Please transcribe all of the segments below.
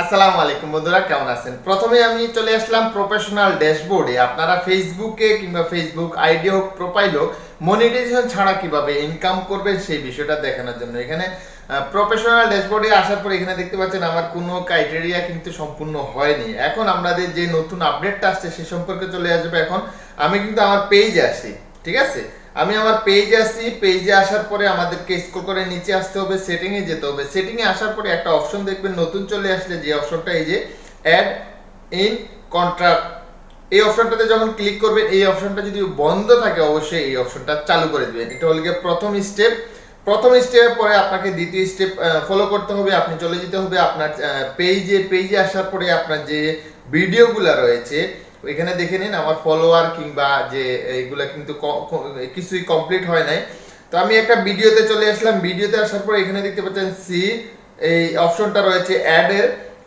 আসসালামু আলাইকুম বন্ধুরা, কেমন আছেন? প্রথমে আমি চলে আসলাম প্রফেশনাল ড্যাশবোর্ডে আপনারা ফেসবুকে কিংবা ফেসবুক আইডি হোক প্রোফাইল হোক মনিটাইজেশন ছাড়া কীভাবে ইনকাম করবেন সেই বিষয়টা দেখানোর জন্য। এখানে প্রফেশনাল ড্যাশবোর্ডে আসার পর এখানে দেখতে পাচ্ছেন আমার কোনো ক্রাইটেরিয়া কিন্তু সম্পূর্ণ হয়নি। এখন আমাদের যে নতুন আপডেটটা আসছে সে সম্পর্কে চলে আসবে। এখন আমি কিন্তু আমার পেজে আসি ঠিক আছে? আমি আমার পেজে আসি পেজে আসার পরে আমাদেরকে স্ক্রল করে নিচে আসতে হবে সেটিং এ যেতে হবে। সেটিং এ আসার পরে একটা অপশন দেখবেন, নতুন চলে আসলে যে অপশনটা এই যে অ্যাড ইন কন্ট্রাক্ট এই অপশনটাতে যখন ক্লিক করবেন, এই অপশনটা যদি বন্ধ থাকে, অবশ্যই এই অপশনটা চালু করে দিবেন। এটা হলো গিয়ে প্রথম স্টেপ প্রথম স্টেপের পরে আপনাকে দ্বিতীয় স্টেপ ফলো করতে হবে, আপনি চলে যেতে হবে। আপনার পেজে পেজে আসার পরে আপনার যে ভিডিওগুলো রয়েছে ওইখানে দেখে নিন আমার ফলোয়ার কিংবা যে এইগুলা কিন্তু কিছুই কমপ্লিট হয় নাই। তো আমি একটা ভিডিওতে চলে আসলাম। ভিডিওতে আসার পর এখানে দেখতে পাচ্ছেন সি এই অপশনটা রয়েছে অ্যাডের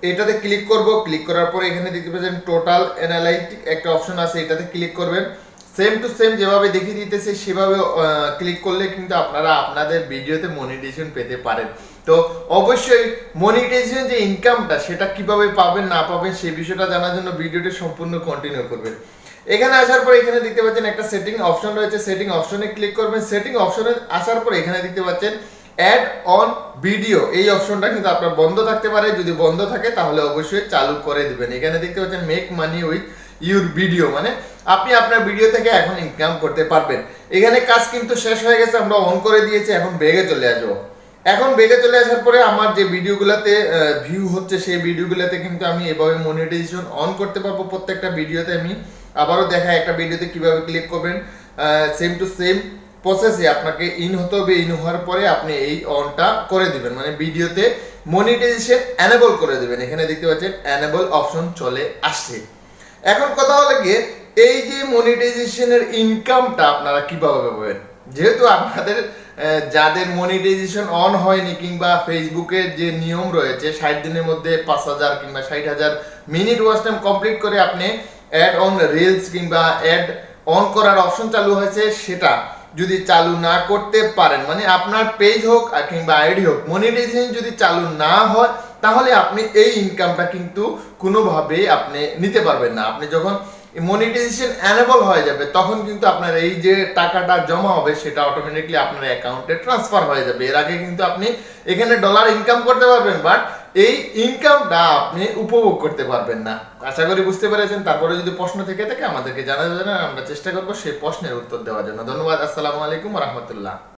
এটাতে ক্লিক করব। ক্লিক করার পর এখানে দেখতে পাচ্ছেন টোটাল অ্যানালাইটিক একটা অপশন আছে, এটাতে ক্লিক করবেন। সেম টু সেম যেভাবে দেখিয়ে দিতেছে, সেভাবে ক্লিক করলে কিন্তু আপনারা আপনাদের ভিডিওতে মনিটাইজেশন পেতে পারেন। তো অবশ্যই মনিটাইজেশন যে ইনকামটা সেটা কীভাবে পাবেন, না পাবেন, সেই বিষয়টা জানার জন্য ভিডিওটি সম্পূর্ণ কন্টিনিউ করবেন। এখানে আসার পর এখানে দেখতে পাচ্ছেন একটা সেটিং অপশন রয়েছে। সেটিং অপশনে ক্লিক করবেন। সেটিং অপশনে আসার পর এখানে দেখতে পাচ্ছেন অ্যাড অন ভিডিও এই অপশনটা কিন্তু আপনার বন্ধ থাকতে পারে। যদি বন্ধ থাকে, তাহলে অবশ্যই চালু করে দিবেন। এখানে দেখতে পাচ্ছেন make money with your video মানে আপনি আপনার ভিডিও থেকে এখন ইনকাম করতে পারবেন। এখানে কাজ কিন্তু শেষ হয়ে গেছে, আমরা অন করে দিয়েছি, এখন বেগে চলে আসব। এখন বেগে চলে আসার পরে আমার যে ভিডিওগুলোতে ভিউ হচ্ছে, সেই ভিডিওগুলোতে কিন্তু আমি এভাবে মনিটাইজেশন অন করতে পারব। প্রত্যেকটা ভিডিওতে আমি আবারও দেখা একটা ভিডিওতে কীভাবে ক্লিক করবেন। সেম টু সেম প্রসেসে আপনাকে ইন হতে হবে ইন হওয়ার পরে আপনি এই অনটা করে দিবেন। মানে ভিডিওতে মনিটাইজেশন অ্যানেবল করে দিবেন। এখানে দেখতে পাচ্ছেন অ্যানেবল অপশন চলে আসছে। এখন কথা হলো গিয়ে, এই যে মনিটাইজেশনের ইনকামটা আপনারা কীভাবে পাবেন? যেহেতু আপনাদের যাদের মনিটাইজেশন অন হয়নি কিংবা ফেসবুকের যে নিয়ম রয়েছে, ষাট দিনের মধ্যে পাঁচ হাজার কিংবা ষাট হাজার মিনিট ওয়াচ টাইম কমপ্লিট করে আপনি অ্যাড অন রিলস কিংবা অ্যাড অন করার অপশন চালু হয়েছে, সেটা যদি চালু না করতে পারেন মানে আপনার পেজ হোক কিংবা আইডি হোক মনিটাইজেশন যদি চালু না হয় তাহলে আপনি এই ইনকামটা কিন্তু কোনোভাবেই আপনি নিতে পারবেন না। আপনি যখন মনিটাইজেশন অ্যানেবল হয়ে যাবে, তখন কিন্তু আপনার এই যে টাকাটা জমা হবে, সেটা অটোমেটিকলি আপনার অ্যাকাউন্টে ট্রান্সফার হয়ে যাবে। এর আগে কিন্তু আপনি এখানে ডলার ইনকাম করতে পারবেন বাট এই ইনকামটা আপনি উপভোগ করতে পারবেন না। আশা করি বুঝতে পেরেছেন। তারপরে যদি প্রশ্ন থেকে থাকে, আমাদেরকে জানা যাবে আমরা চেষ্টা করব সেই প্রশ্নের উত্তর দেওয়ার জন্য। ধন্যবাদ। আসসালামু আলাইকুম রহমতুল্লাহ।